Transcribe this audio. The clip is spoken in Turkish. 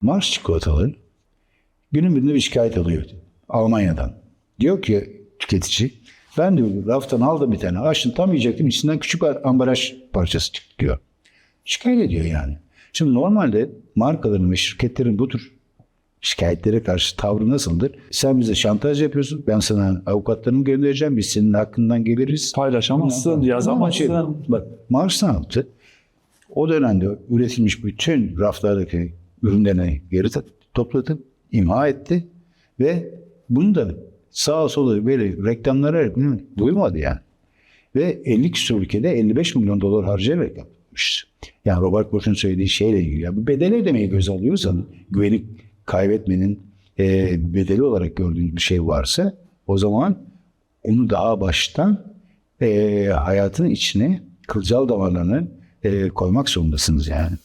Mars çikolataları günün birinde bir şikayet alıyor Almanya'dan. Diyor ki tüketici ben diyor raftan aldım bir tane açtım tam yiyecektim içinden küçük bir ambalaj parçası çıktı diyor. Şikayet ediyor yani. Şimdi normalde markaların ve şirketlerin bu tür şikayetlere karşı tavrı nasıldır? Sen bize şantaj yapıyorsun. Ben sana avukatlarımı göndereceğim. Biz senin hakkından geliriz. Paylaşamazsın, Ama yazamazsın. şey, bak Mars ne yaptı? O dönemde üretilmiş bütün raflardaki ürünlerini geri topladı, imha etti ve bunu da sağa sola böyle reklamlara duymadı yani. Ve 50 küsur ülkede 55 milyon dolar harcayarak yapmış. Yani Robert Bosch'un söylediği şeyle ilgili. Yani bu bedel ödemeyi göz alıyorsan güvenip kaybetmenin e, bedeli olarak gördüğünüz bir şey varsa o zaman onu daha baştan e, hayatın içine kılcal damarlarını e, koymak zorundasınız yani.